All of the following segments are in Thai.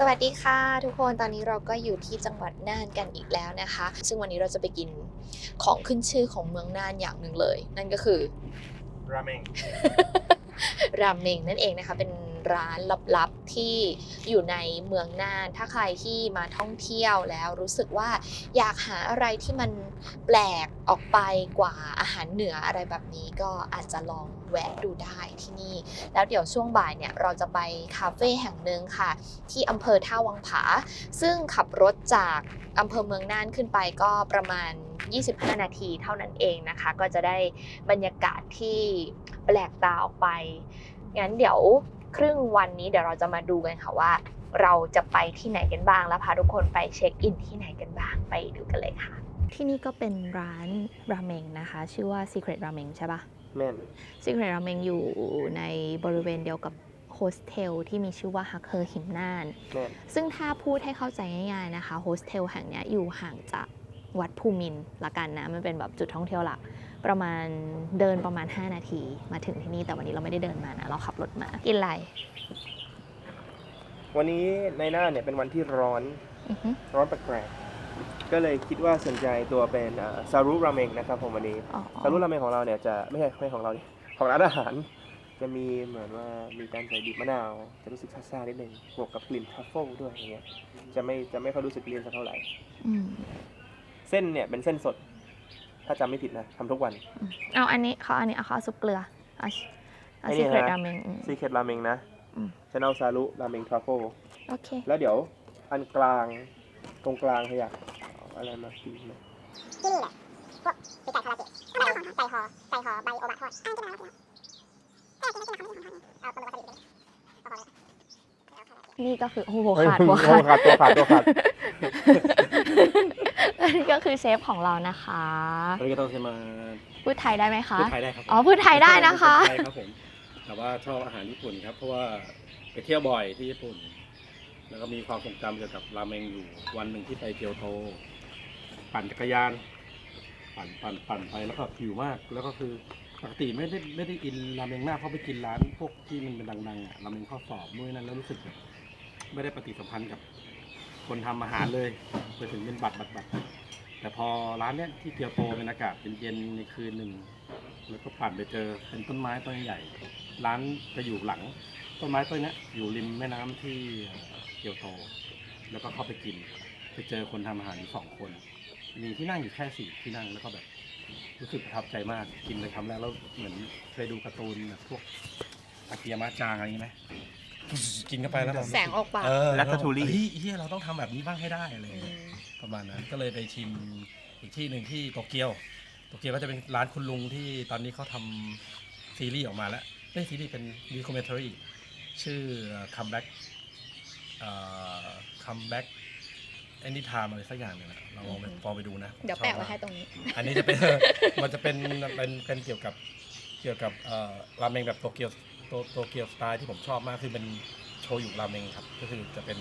สวัสดีค่ะ ทุกคนตอนนี้เราก็อยู่ที่จังหวัดน่านกันอีกแล้วนะคะ ซึ่งวันนี้เราจะไปกินของขึ้นชื่อของเมืองน่านอย่างหนึ่งเลย นั่นก็คือราเมง ราเมงนั่นเองนะคะเป็น ร้านลับๆที่อยู่ในเมืองน่าน ถ้าใครที่มาท่องเที่ยวแล้วรู้สึกว่าอยากหาอะไรที่มันแปลกออกไปกว่าอาหารเหนืออะไรแบบนี้ก็อาจจะลองแวะดูได้ที่นี่ แล้วเดี๋ยวช่วงบ่ายเนี่ยเราจะไปคาเฟ่แห่งหนึ่งค่ะ ที่อำเภอท่าวังผา ซึ่งขับรถจากอำเภอเมืองน่านขึ้นไปก็ประมาณ 25 นาทีเท่านั้นเองนะคะ ก็จะได้บรรยากาศที่แปลกตาออกไป งั้นเดี๋ยว ครึ่งวันนี้เดี๋ยวเราจะมาดูกันค่ะว่า เราจะไปที่ไหนกันบ้าง แล้วพาทุกคนไปเช็คอินที่ไหนกันบ้างไปดูกันเลยค่ะ ที่นี่ก็เป็นร้านราเมงนะคะ ชื่อว่า Secret Ramen ใช่ปะ แม่น Secret Ramen อยู่ในบริเวณเดียวกับโฮสเทลที่มีชื่อว่าฮักเคอร์หิมน่าน แม่น ซึ่งถ้าพูดให้เข้าใจง่ายๆนะคะโฮสเทลแห่งเนี้ยอยู่ห่างจากวัดภูมินทร์ละกันนะ มันเป็นแบบจุดท่องเที่ยวหลัก ประมาณเดินประมาณ 5 นาที มาถึงที่นี่แต่วันนี้เราไม่ได้เดินมานะเราขับรถมากินอะไรวันนี้ในหน้าเนี่ยเป็นวันที่ร้อนอือฮึร้อนแปลกๆก็เลยคิดว่าสนใจตัวเป็นซารุราเมงนะครับผมวันนี้อ๋อซารุราเมงของเราเนี่ยจะไม่ใช่ไม่ของเราดิของร้านอาหาร จะมีเหมือนว่ามีการใส่บีบมะนาวจะรู้สึกซ่าๆนิดนึงบวกกับกลิ่นทรัฟเฟิลด้วยอย่างเงี้ยจะไม่จะไม่ค่อยรู้สึกเลี่ยนสักเท่าไหร่ อืมเส้นเนี่ยเป็นเส้นสด ถ้าจำไม่ผิดนะทำทุกวัน เอาอันนี้เขาอันนี้เอาเขาเอาซุปเกลือเอาเอาไอ้นี่ Secret นะ Ramen อืมซีเคทราเมงนะอืม ชาแนลซารุราเมงทรัฟเฟิลโอเค แล้วเดี๋ยวอันกลางตรงกลางขยะเอาอะไรมากินไหมที่นี่แหละพวกปีไก่คาราเกะไก่ไก่หอไก่หอใบโอบะทอดอ้าวกินอะไรกินอะไรกินอะไรกินอะไรกินอะไรเอาปลาหมึกวาซาบิดิเอาพอเลยนี่ก็คือโอ้โหเฮ้ยขาดหัวขาดขาดตัวขาดตัวขาด และนี่ก็คือเชฟของเรานะคะอันนี้ก็ต้องใช้มาพูดไทยได้ไหมคะพูดไทยได้ครับผมอ๋อพูดไทยได้นะคะใช่ครับผมแต่ว่าชอบอาหารญี่ปุ่นครับ เพราะว่าไปเที่ยวบ่อยที่ญี่ปุ่น แล้วก็มีความทรงจำเกี่ยวกับราเมงอยู่ วันหนึ่งที่ไปเกียวโต ปั่นจักรยาน ปั่นปั่นปั่นไปแล้วก็หิวมาก แล้วก็คือปกติไม่ได้ไม่ได้กินราเมงมากเพราะไปกินร้านพวกที่มันเป็นดังๆอะราเมงข้าวสอบด้วยนั้นแล้วรู้สึกแบบไม่ได้ปฏิสัมพันธ์กับ คนทำอาหารเลยไปถึงเป็นบัตรบัตรบัตรแต่พอร้านเนี้ยที่เกียวโตเป็นอากาศเป็นเย็นในคืนหนึ่งแล้วก็ปั่นไปเจอเป็นต้นไม้ต้นใหญ่ ร้านจะอยู่หลัง ต้นไม้ต้นนี้อยู่ริมแม่น้ำที่เกียวโต แล้วก็เข้าไปกิน ไปเจอคนทำอาหารอยู่สองคน มีที่นั่งอยู่แค่สี่ที่นั่งแล้วก็แบบรู้สึกประทับใจมากกินไปคำแรกแล้วเหมือนเคยดูการ์ตูนแบบพวกอากิยมะจางอะไรอย่างงี้ไหม กินเข้าไปแล้วบบแสงออกปากเออ Ratatouille เฮ้ยเฮียเราต้องทำแบบนี้บ้างให้ได้อะไรอย่างเลยประมาณนั้นก็เลยไปชิมอีกที่หนึ่งที่โตเกียวโตเกียวก็จะเป็นร้านคุณลุงที่ตอนนี้เขาทำซีรีส์ออกมาแล้วไม่ใช่ซีรีส์เป็นดีคอมเมนทารีชื่อ comeback เอ่อ comeback anytime อะไรสักอย่างหนึงนะเราลองไปลองไปดูนะเดี๋ยวชอบแปะไว้มาก ให้ตรงนี้ อันนี้จะเป็น มันจะเป็นเป็นเป็นเกี่ยวกับเกี่ยวกับเอ่อราเมงแบบโตเกียวโตโตเกียวสไตล์ที่ผมชอบมากคือเป็นโชยุราเมงครับ ก็คือจะเป็น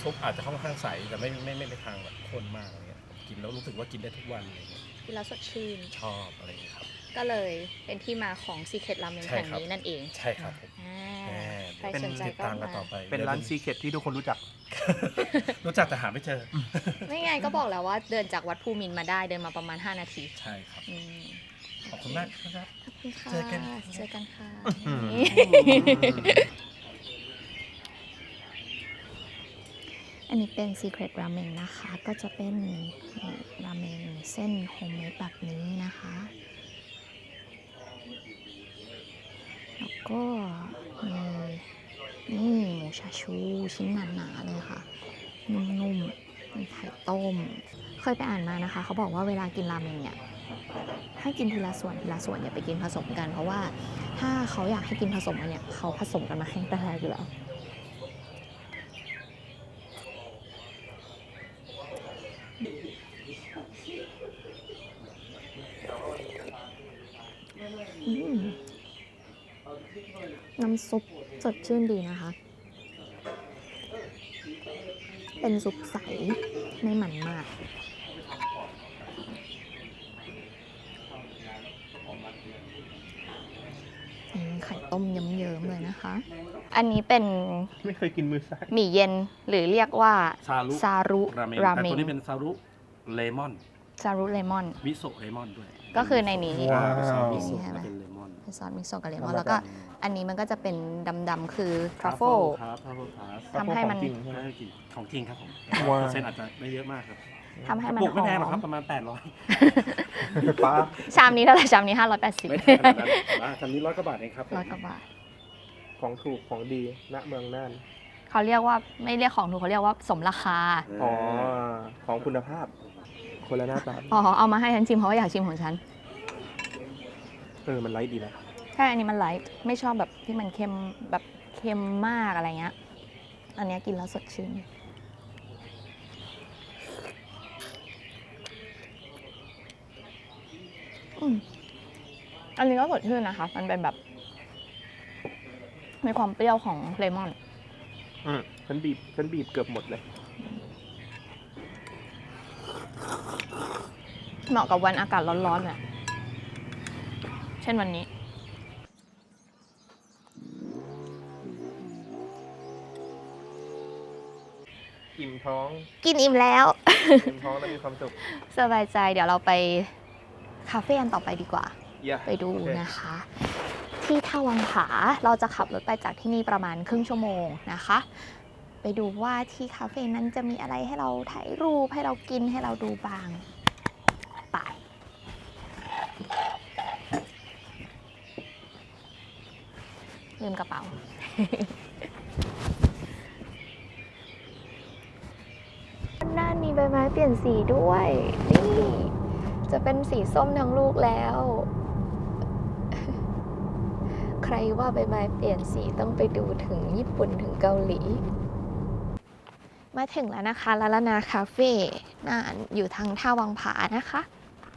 ซุปอาจจะค่อนข้างใสแต่ไม่ไม่ไม่ไปทางแบบข้นมากอะไรเงี้ยผมกินแล้วรู้สึกว่ากินได้ทุกวันอะไรเงี้ยกินแล้วสดชื่น ชอบอะไรเงี้ยครับ ก็เลยเป็นที่มาของ Secret Ramen ใช่แห่งครับ นี้นั่นเองใช่ครับผมอ่าแหมใครสนใจติดก็ตามกันมา ต่อไปเป็นร้านซีเคทที่ทุกคนรู้จัก รู้จักแต่หาไม่เจอ ไม่ไงก็บอกแล้วว่าเดินจากวัดภูมินทร์มาได้เดินมาประมาณ 5 นาทีใช่ครับ อืมขอบคุณมากครับ ขอบคุณค่ะเจอกัน เจอกันค่ะอืมอันนี้เป็น Secret Ramen นะคะ ก็จะเป็นราเมงเส้นโฮมเมดแบบนี้นะคะ แล้วก็มี นี่หมูชาชูชิ้นหนาๆเลยค่ะ นุ่มๆมีไข่ต้ม เคยไปอ่านมานะคะ เขาบอกว่าเวลากินราเมงเนี่ยให้กินทีละส่วนทีละส่วนอย่าไปกินผสมกัน เพราะว่าถ้าเขาอยากให้กินผสมกันเนี่ยเขาผสมกันมาให้แต่แรกอยู่แล้วน้ำซุป สดชื่นดีนะคะ เป็นซุปใส ไม่หมันมากอืมไข่ต้มต้มเยิ้มๆเลยนะคะ อันนี้เป็นไม่เคยกินมือซ้ายหมี่เย็นหรือเรียกว่า ซารุซารุราเมงราแต่เมตัวงนี้เป็นซารุเลมอน ซารุเลมอน มิโซะเลมอนด้วย ก็คือในนี้ว้าว เป็นซอสมินี่โซะใช่ไหมก็เป็นเลมอนเป็นซอสมิโซะกับเลมธรอนรมดาแล้วก็อันนี้มันก็จะเป็นดำๆคือทรัฟเฟิล ครับทรัฟเฟิลพาสทำให้มัน ของจริงใช่ไหมจริงของจริงครับผมว้าว เปอร์เซ็นต์อาจจะไม่เยอะมากครับทำให้มันปลูกหไม่อแพงหรอกครับมประมาณ 800ป้าชามนี้เท่าไหร่ชามนี้ 580ไม่แพงขนาดนั้นอะจำนี้ร้อยกว่าบาทเองครับผมร้อยกว่าบาทของถูกของดีณเมืองน่านเขาเรียกว่าไม่เรียกของถูกเขาเรียกว่าสมราคา อ๋อของคุณภาพ คนละหน้าตาอ๋อเอามาให้ฉันชิมเพราะว่าอยากชิมของฉัน เออมันไลท์ดีนะใช่อันนี้มันไลท์ไม่ชอบแบบที่มันเค็มแบบเค็มมากอะไรเงี้ย อันเนี้ยกินแล้วสดชื่นอืมอันนี้ก็สดชื่นนะคะ มันเป็นแบบ มีความเปรี้ยวของเลมอน อืมฉันบีบฉันบีบเกือบหมดเลย เหมาะกับวันอากาศร้อนๆเนี่ยเช่นวันนี้ อิ่มท้อง กินอิ่มแล้ว อิ่มท้องแล้วมีความสุข สบายใจเดี๋ยวเราไปคาเฟ่อันต่อไปดีกว่าเยี่ยไปดูโอเค นะคะ ที่ท่าวังผาเราจะขับรถไปจากที่นี่ประมาณครึ่งชั่วโมงนะคะ ไปดูว่าที่คาเฟ่นั้นจะมีอะไรให้เราถ่ายรูปให้เรากินให้เราดูบ้าง ลืมกระเป๋า ด้านมีใบไม้เปลี่ยนสีด้วย นี่ จะเป็นสีส้มทั้งลูกแล้ว ใครว่าใบไม้เปลี่ยนสีต้องไปดูถึงญี่ปุ่นถึงเกาหลี มาถึงแล้วนะคะลาลานาคาเฟ่น่านอยู่ทางท่าวังผานะคะ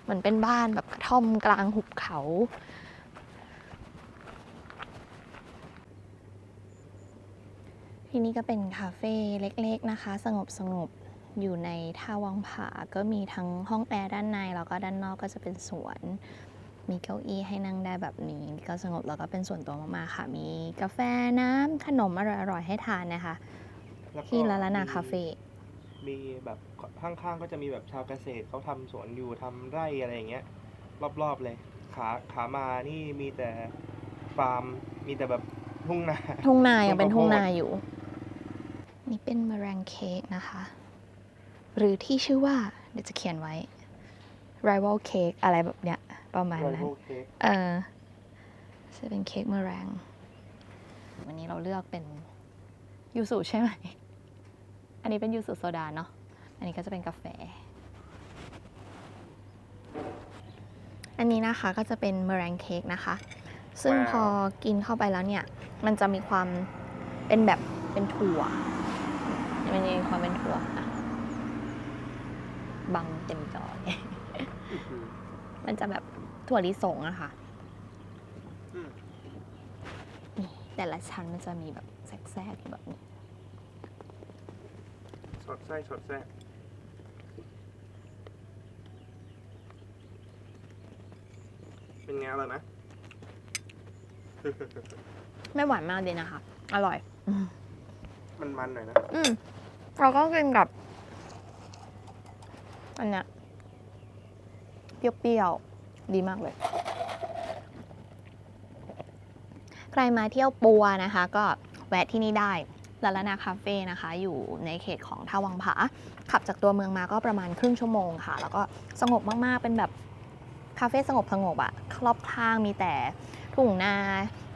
เหมือนเป็นบ้านแบบกระท่อมกลางหุบเขา ที่นี่ก็เป็นคาเฟ่เล็กๆนะคะ สงบสงบๆอยู่ในท่าวังผา ก็มีทั้งห้องแอร์ด้านในแล้วก็ด้านนอกก็จะเป็นสวน มีเก้าอี้ให้นั่งได้แบบนี้ ก็สงบแล้วก็เป็นส่วนตัวมากๆค่ะ มีกาแฟน้ำขนมอร่อยๆให้ทานนะคะ แล้วก็ที่ลาลานาคาเฟ่ มีแบบข้างๆก็จะมีแบบชาวเกษตรเขาทำสวนอยู่ทำไร่อะไรอย่างเงี้ย รอบๆเลย ขาขามานี่มีแต่ฟาร์มมีแต่แบบทุ่งนา ทุ่งนายังเป็นทุ่ทุ่งงข้าวโพดนาอยู่ นี่เป็นมะแรงเค้กนะคะ หรือที่ชื่อว่า เดี๋ยวจะเขียนไว้ rival cake อะไรแบบเนี้ย ประมาณไรนั้นโอเค้กเออจะเป็นเค้กมะแรง วันนี้เราเลือกเป็นยูสุใช่ไหม อันนี้เป็นยูสุโซดาเนาะ อันนี้ก็จะเป็นกาแฟ อันนี้นะคะก็จะเป็นมะแรงเค้กนะคะ ซึ่งพอกินเข้าไปแล้วเนี่ย มันจะมีความเป็นแบบเป็นถั่ว มันจะมีความเป็นถั่วอะบังเต็มจอเลยมันจะแบบถั่วลิสงอะค่ะอืมนี่แต่ละชั้นมันจะมีแบบแทรกๆอยู่แบบนี้สอดไส้สอดแทรกเป็นไงอร่อยไหมไม่หวานมากเลยนะคะ อร่อยอืมมันมันๆหน่อยนะ อืม เราก็กินกับ อันเนี้ยเปรี้ยวๆ ดีมากเลย ใครมาเที่ยวปัวนะคะ ก็แวะที่นี่ได้ลาลานาคาเฟ่นะคะ อยู่ในเขตของท่าวังผา ขับจากตัวเมืองมาก็ประมาณครึ่งชั่วโมงค่ะ แล้วก็สงบมากๆ เป็นแบบคาเฟ่สงบสงบๆอะรอบข้างมีแต่ทุ่งนา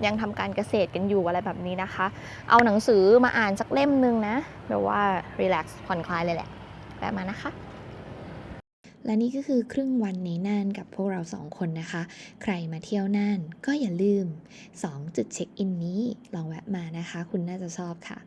ยังทำการเกษตรกันอยู่อะไรแบบนี้นะคะ เอาหนังสือมาอ่านสักเล่มหนึ่งนะแบบว่ารีแลกซ์ผ่อนคลายเลยแหละแวะมานะคะและนี่ก็คือครึ่งวันในน่านกับพวกเราสองคนนะคะ ใครมาเที่ยวน่านก็อย่าลืม 2 จุดเช็คอินนี้ลองแวะมานะคะ คุณน่าจะชอบค่ะ